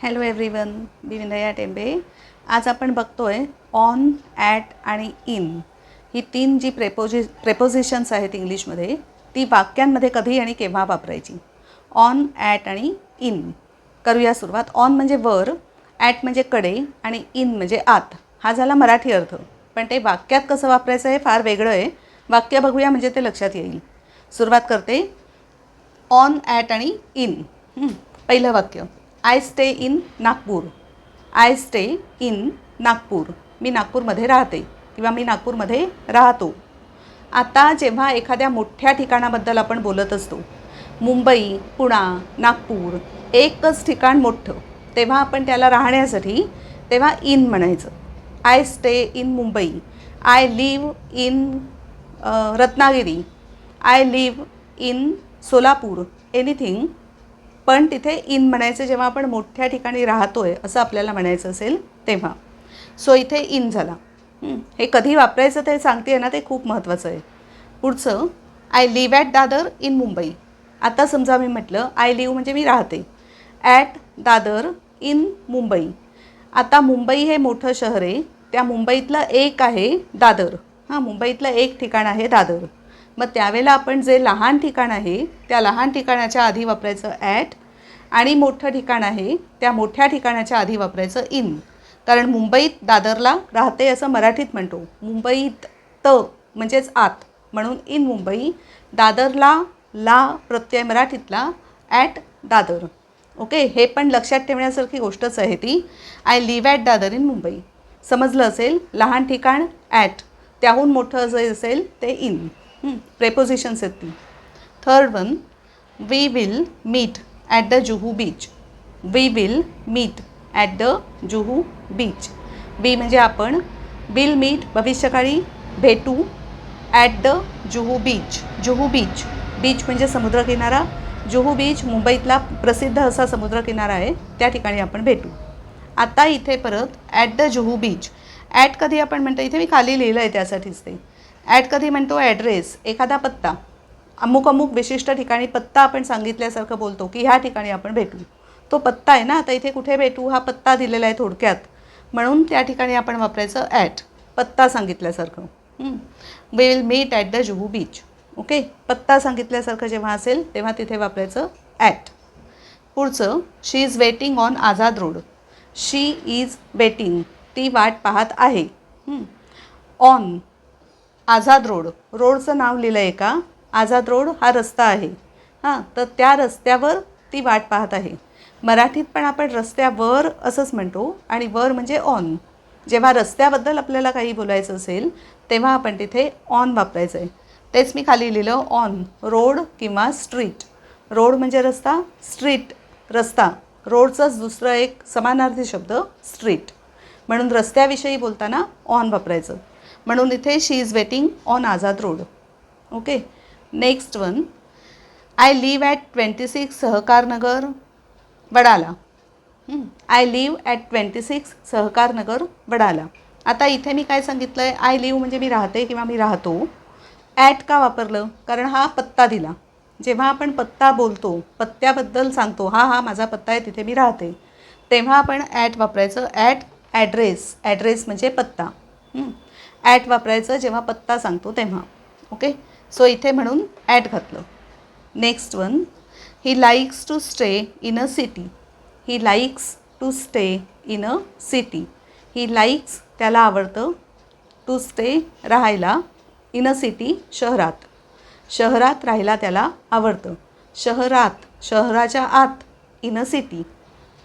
Hello everyone मी विनया टेंबे आज आपण बघतो आहे ऑन ॲट आणि इन ही तीन जी प्रेपोजि प्रेपोजिशन्स आहेत इंग्लिशमध्ये ती वाक्यांमध्ये कधी आणि केव्हा वापरायची? ऑन ॲट आणि इन करूया सुरुवात. ऑन म्हणजे वर ॲट म्हणजे कडे आणि इन म्हणजे आत. हा झाला मराठी अर्थ. पण ते वाक्यात कसं वापरायचं हे फार वेगळं आहे. वाक्य बघूया म्हणजे ते लक्षात येईल. सुरुवात करते. ऑन ॲट आणि इन पहिलं वाक्य. I stay in Nagpur. I stay in Nagpur. मी नागपूरमध्ये राहते किंवा मी नागपूरमध्ये राहतो. आता जेव्हा एखाद्या मोठ्या ठिकाणाबद्दल आपण बोलत असतो मुंबई पुणा नागपूर एकच ठिकाण मोठं तेव्हा आपण त्याला राहण्यासाठी तेव्हा इन म्हणायचं. I stay in Mumbai. I live in Ratnagiri. I live in Solapur. Anything पण तिथे इन म्हणायचं जेव्हा आपण मोठ्या ठिकाणी राहतो आहे असं आपल्याला म्हणायचं असेल तेव्हा. सो इथे इन झाला. हे. कधी वापरायचं ते सांगते ना ते खूप महत्त्वाचं आहे. पुढचं I live at Dadar in Mumbai. आता समजा मी म्हटलं आय लिव्ह म्हणजे मी राहते. At Dadar in Mumbai. आता मुंबई हे मोठं शहर आहे. त्या मुंबईतलं एक आहे दादर. हां मुंबईतलं एक ठिकाण आहे दादर. मग त्यावेळेला आपण जे लहान ठिकाण आहे त्या लहान ठिकाणाच्या आधी वापरायचं ॲट आणि मोठं ठिकाण आहे त्या मोठ्या ठिकाणाच्या आधी वापरायचं इन कारण मुंबईत दादरला राहते असं मराठीत म्हणतो. मुंबईत त म्हणजेच आत म्हणून इन मुंबई दादरला ला प्रत्यय मराठीतला ॲट दादर. ओके हे पण लक्षात ठेवण्यासारखी गोष्टच आहे ती. I live at Dadar in Mumbai. समजलं असेल? लहान ठिकाण ॲट त्याहून मोठं जे असेल ते इन प्रेपोजिशन्स आहेत ती third one we will meet at the Juhu beach we will meet at the Juhu beach we म्हणजे आपण विल मीट भविष्यकाळी भेटू at the Juhu beach Juhu beach beach म्हणजे समुद्रकिनारा. जुहू बीच मुंबईतला प्रसिद्ध असा समुद्रकिनारा आहे. त्या ठिकाणी आपण भेटू. आता इथे परत at the Juhu beach at कधी आपण म्हणतो? इथे मी खाली लिहिलं आहे त्यासाठीच ते. ॲट कधी म्हणतो? ॲड्रेस एखादा पत्ता. अमुक अमुक विशिष्ट ठिकाणी पत्ता आपण सांगितल्यासारखं बोलतो की ह्या ठिकाणी आपण भेटू. तो पत्ता आहे ना? आता इथे कुठे भेटू? हा पत्ता दिलेला आहे थोडक्यात. म्हणून त्या ठिकाणी आपण वापरायचं ॲट पत्ता सांगितल्यासारखं. We will meet at the Juhu beach okay पत्ता सांगितल्यासारखं जेव्हा असेल तेव्हा तिथे वापरायचं ॲट पुढचं she is waiting on Azad road she is waiting ती वाट पाहत आहे. On Azad road. रोडचं नाव लिहिलं आहे का? आझाद रोड हा रस्ता आहे. हां तर त्या रस्त्यावर ती वाट पाहत आहे. मराठीत पण आपण रस्त्यावर असंच म्हणतो आणि वर म्हणजे ऑन जेव्हा रस्त्याबद्दल आपल्याला काही बोलायचं असेल तेव्हा आपण तिथे ऑन वापरायचं आहे तेच मी खाली लिहिलं ऑन रोड किंवा स्ट्रीट रोड म्हणजे रस्ता स्ट्रीट रस्ता. रोडचंच दुसरं एक समानार्थी शब्द स्ट्रीट म्हणून रस्त्याविषयी बोलताना ऑन वापरायचं. म्हणून इथे she is waiting on Azad road okay next one I live at twenty six Sahakar Nagar Wadala I live at twenty six Sahakar Nagar Wadala आता इथे मी काय सांगितलं आहे आय लिव्ह म्हणजे मी राहते किंवा मी राहतो. ॲट का वापरलं? कारण हा पत्ता दिला. जेव्हा आपण पत्ता बोलतो पत्त्याबद्दल सांगतो हा हा माझा पत्ता आहे तिथे मी राहते. तेव्हा आपण ॲट वापरायचं. ॲट ॲड्रेस ॲड्रेस म्हणजे पत्ता. Hmm. ॲट वापरायचं जेव्हा पत्ता सांगतो तेव्हा. ओके सो इथे म्हणून ॲट घातलं. Next one he likes to stay in a city he likes to stay in a city he likes त्याला आवडतं टू स्टे राहायला इन अ सिटी शहरात. शहरात राहायला त्याला आवडतं. शहरात शहराच्या आत इन अ सिटी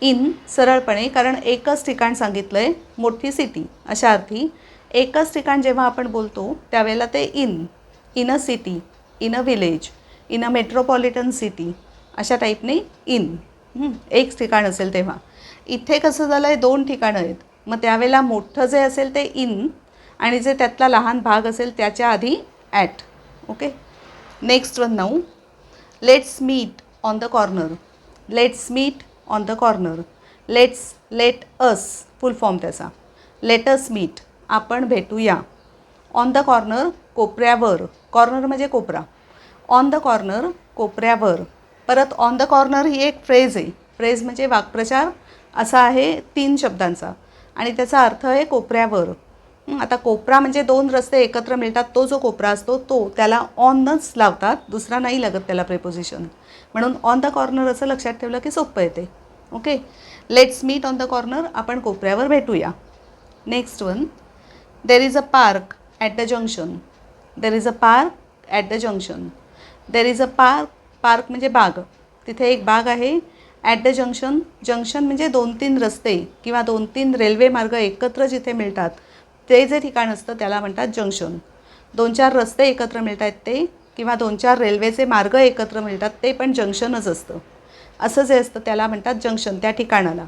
इन सरळपणे कारण एकच ठिकाण सांगितलं आहे मोठी सिटी अशा अर्थी एकच ठिकाण जेव्हा आपण बोलतो त्यावेळेला ते in in a city in a village in a metropolitan city अशा टाईपने इन. एक ठिकाण असेल तेव्हा. इथे कसं झालं आहे दोन ठिकाणं आहेत. मग त्यावेळेला मोठं जे असेल ते इन आणि जे त्यातला लहान भाग असेल त्याच्या आधी at. Okay? Next one now. Let's meet on the corner. Let's meet on the corner. Let's let us full form त्याचा. Let's meet. आपण भेटूया. ऑन द कॉर्नर कोपऱ्यावर. कॉर्नर म्हणजे कोपरा. ऑन द कॉर्नर कोपऱ्यावर. परत ऑन द कॉर्नर ही एक phrase आहे. फ्रेज म्हणजे वाक्प्रचार. असा आहे तीन शब्दांचा. आणि त्याचा अर्थ आहे कोपऱ्यावर. आता कोपरा म्हणजे दोन रस्ते एकत्र मिळतात. तो जो कोपरा असतो तो त्याला ऑनच लावतात. दुसरा नाही लागत त्याला प्रेपोजिशन म्हणून ऑन द कॉर्नर असं लक्षात ठेवलं की सोपं येते. Okay let's meet on the corner आपण कोपऱ्यावर भेटूया. Next one there is a park at the junction there is a park at the junction there is a park park म्हणजे बाग. तिथे एक बाग आहे. ॲट द जंक्शन जंक्शन म्हणजे दोन तीन रस्ते किंवा दोन तीन रेल्वे मार्ग एकत्र जिथे मिळतात ते जे ठिकाण असतं त्याला म्हणतात जंक्शन दोन चार रस्ते एकत्र मिळत आहेत ते किंवा दोन चार रेल्वेचे मार्ग एकत्र मिळतात ते पण जंक्शनच असतं. असं जे असतं त्याला म्हणतात जंक्शन त्या ठिकाणाला.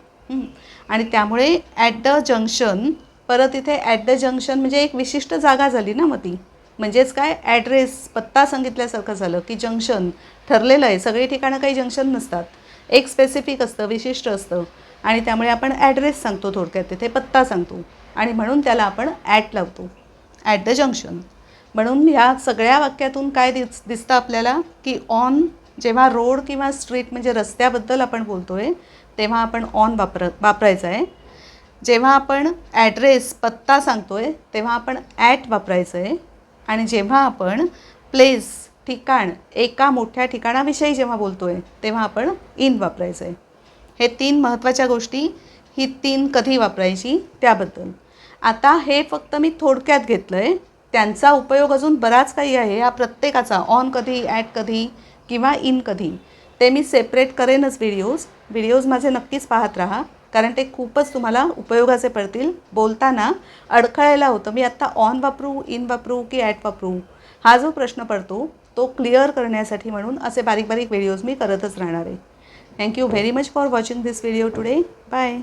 आणि त्यामुळे ॲट द जंक्शन परत इथे ॲट द जंक्शन म्हणजे एक विशिष्ट जागा झाली ना मग ती. म्हणजेच काय? ॲड्रेस पत्ता सांगितल्यासारखं झालं की जंक्शन ठरलेलं आहे. सगळी ठिकाणं काही जंक्शन नसतात. एक स्पेसिफिक असतं विशिष्ट असतं. आणि त्यामुळे आपण ॲड्रेस सांगतो थोडक्यात तिथे पत्ता सांगतो. आणि म्हणून त्याला आपण ॲट लावतो. ॲट द जंक्शन म्हणून ह्या सगळ्या वाक्यातून काय दिस दिसतं आपल्याला? की ऑन जेव्हा रोड किंवा स्ट्रीट म्हणजे रस्त्याबद्दल आपण बोलतो आहे तेव्हा आपण ऑन वापर वापरायचं आहे. जेव्हा आपण ॲड्रेस पत्ता सांगतो आहे तेव्हा आपण ॲट वापरायचं आहे आणि जेव्हा आपण प्लेस ठिकाण एका मोठ्या ठिकाणाविषयी जेव्हा बोलतो आहे तेव्हा आपण इन वापरायचं आहे हे तीन महत्त्वाच्या गोष्टी ही तीन कधी वापरायची त्याबद्दल. आता हे फक्त मी थोडक्यात घेतलं आहे त्यांचा उपयोग अजून बराच काही आहे. हा प्रत्येकाचा ऑन कधी ॲट कधी किंवा इन कधी. ते मी सेपरेट करेनच व्हिडिओज व्हिडिओज माझे नक्कीच पाहत राहा. कारण ते खूपच तुम्हाला उपयोगाचे पडतील. बोलताना अडखळायला होतं. मी आत्ता ऑन वापरू इन वापरू की ॲट वापरू? हा जो प्रश्न पडतो तो क्लिअर करण्यासाठी म्हणून असे बारीक बारीक व्हिडिओज मी करतच राहणार आहे. Thank you very much for watching this video today bye